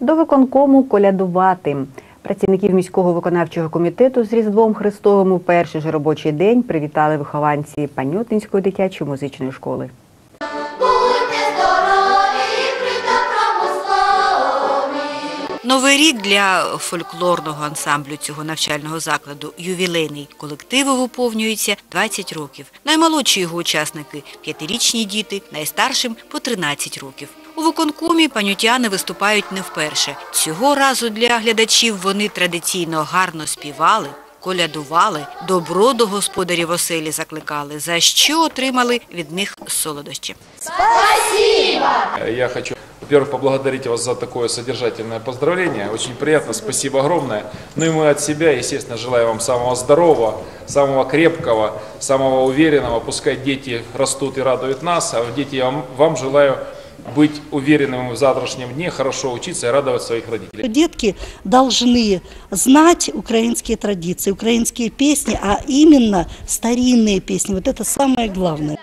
До виконкому колядувати. Працівників міського виконавчого комітету з Різдвом Христовим у перший же робочий день привітали вихованці Панютинської дитячої музичної школи. Новий рік для фольклорного ансамблю цього навчального закладу ювілейний колективу виповнюється 20 років. Наймолодші його учасники – п'ятирічні діти, найстаршим – по 13 років. У виконкомі панютяни виступають не вперше. Цього разу для глядачів вони традиційно гарно співали, колядували, добро до господарів оселі закликали, за що отримали від них солодощі. Я хочу, во-первых, поблагодарить вас за такое содержательное поздравление. Очень приятно, спасибо огромное. Ну и мы от себя, естественно, желаю вам самого здорового, самого крепкого, самого уверенного. Пускай дети растут и радуют нас, а дети, я вам, вам желаю быть уверенными в завтрашнем дне, хорошо учиться и радовать своих родителей. Детки должны знать украинские традиции, украинские песни, а именно старинные песни. Вот это самое главное.